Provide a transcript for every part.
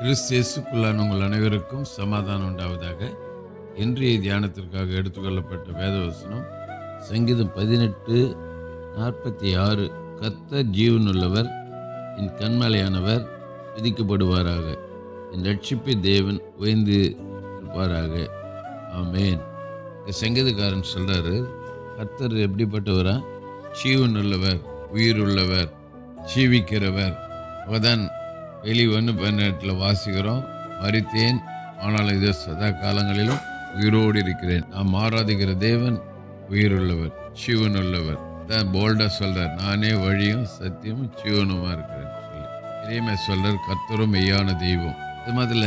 கிறிஸ்தேசுக்குள்ளான உங்கள் அனைவருக்கும் சமாதானம் உண்டாவதாக. இன்றைய தியானத்திற்காக எடுத்துக்கொள்ளப்பட்ட வேதவசனம் சங்கீதம் பதினெட்டு நாற்பத்தி ஆறு. கத்த ஜீவனுள்ளவர் என் கண்மலையானவர் விதிக்கப்படுவாராக. என் ரட்சிப்பை தேவன் உயர்ந்து இருப்பாராக. ஆமேன். இந்த சங்கீதக்காரன் சொல்கிறாரு கர்த்தர் எப்படிப்பட்டவரா? ஜீவன் உள்ளவர் உயிர் ஜீவிக்கிறவர். அவதான் வெளி ஒன்று பதினெட்டில் வாசிக்கிறோம். மறித்தேன் ஆனால் இது சதா காலங்களிலும் உயிரோடு இருக்கிறேன். நாம் ஆராதிக்கிற தேவன் உயிருள்ளவர் சிவன் உள்ளவர் தான் போல்டா சொல்கிறார் நானே வழியும் சத்தியமும் சிவனுமாக இருக்கிறேன் சொல்லி. இறைமை சொல்றார் கத்தரும் மெய்யான தெய்வம். இது மாதிரில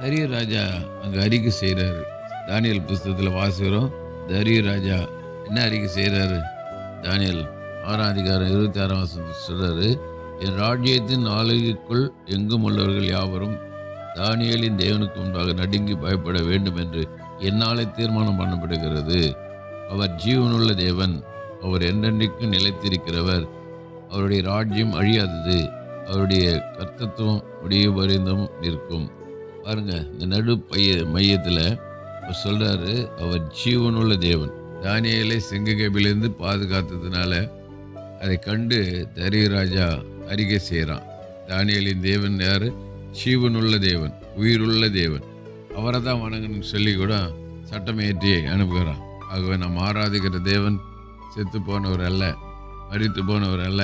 தரிய ராஜா அங்கே அறிக்கை செய்கிறாரு தானியல் புஸ்தகத்தில் வாசிக்கிறோம் தரிய ராஜா என்ன அறிக்கை செய்கிறாரு தானியல் ஆறாம் அதிகாரம் இருபத்தி ஆறாம் வருஷம் சொல்கிறாரு என் ராஜ்யத்தின் ஆளுகைக்குள் எங்கும் உள்ளவர்கள் யாவரும் தானியலின் தேவனுக்கு முன்பாக நடுங்கி பயப்பட வேண்டும் என்று என்னாலே தீர்மானம் பண்ணப்படுகிறது. அவர் ஜீவனுள்ள தேவன் அவர் என்றென்றைக்கும் நிலைத்திருக்கிறவர். அவருடைய ராஜ்யம் அழியாதது அவருடைய கர்த்தத்துவம் முடிவு பரிந்தும் நிற்கும். பாருங்க இந்த நடு பைய மையத்தில் அவர் சொல்கிறாரு அவர் ஜீவனுள்ள தேவன். தானியலை சிங்ககபிலிருந்து பாதுகாத்ததுனால அதை கண்டு தரியராஜா அறிக்கை செய்கிறான் தானியலின் தேவன் யார்? ஜீவனுள்ள தேவன் உயிருள்ள தேவன். அவரை தான் வணங்கணும்னு சொல்லி கூட சட்டமேற்றி அனுப்புகிறான். ஆகவே நாம் ஆராதிக்கிற தேவன் செத்து போனவர் அல்ல மறித்து போனவர் அல்ல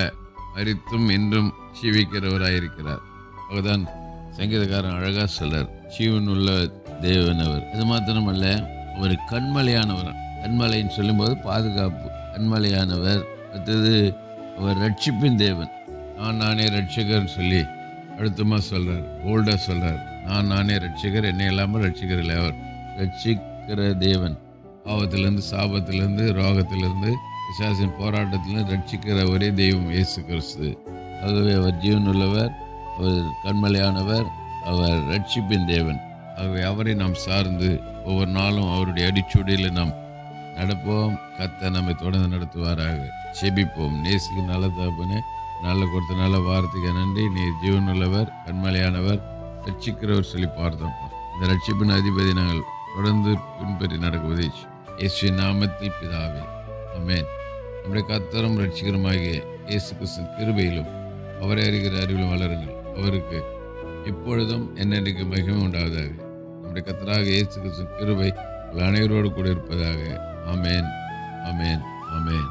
மரித்தும் இன்றும் ஜீவிக்கிறவராயிருக்கிறார். அவர்தான் சங்கீதக்காரன் அழகா சிலர் ஜீவனுள்ள தேவன் அவர். அது மாத்திரமல்ல அவர் கண்மலையானவர். கண்மலைன்னு சொல்லும்போது பாதுகாப்பு. கண்மலையானவர் அடுத்தது அவர் ரட்சிப்பின் தேவன். நான் நானே ரட்சகர்னு சொல்லி அழுத்தமாக சொல்கிறார் போல்டாக சொல்கிறார் நான் நானே ரட்சகர் என்னை இல்லாமல் ரட்சிகர் இல்லை அவர். ரட்சிக்கிற தேவன். பாவத்திலேருந்து சாபத்திலேருந்து ரோகத்திலேருந்து பிசாசின் போராட்டத்திலேருந்து ரட்சிக்கிற ஒரே தெய்வம் இயேசு கிறிஸ்து. ஆகவே அவர் ஜீவனுள்ளவர் அவர் கண்மலையானவர் அவர் ரட்சிப்பின் தேவன். ஆகவே அவரை நாம் சார்ந்து ஒவ்வொரு நாளும் அவருடைய அடிச்சுடையில் நாம் நடப்போம். கத்த நம்மை தொடர்ந்து நடத்துவாராக. செபிப்போம் நேசுக்கு நல்ல தகப்பனே நல்ல கொடுத்த நல்ல வாரத்துக்கு நன்றி. நீ ஜீவனுள்ளவர் கண்மலையானவர் ரட்சிக்கிறவர் சொல்லி பார்த்தோம் இந்த ரட்சிப்பின் அதிபதி நாங்கள் தொடர்ந்து பின்பற்றி நடக்குவதை இயேசு நாமத்தில் பிதாவே அமேன் நம்முடைய கத்தரும் ரட்சிகரமாகிய இயேசு கிறிஸ்து கிருபையிலும் அவரை அறிகிற அறிவிலும் வளருங்கள். அவருக்கு இப்பொழுதும் என்னென்றைக்கு மகிமை உண்டாவதாக. நம்முடைய கத்தராக இயேசு கிறிஸ்து கிருபை உங்கள் அனைவரோடு கூட இருப்பதாக ஆமென் ஆமென் ஆமென்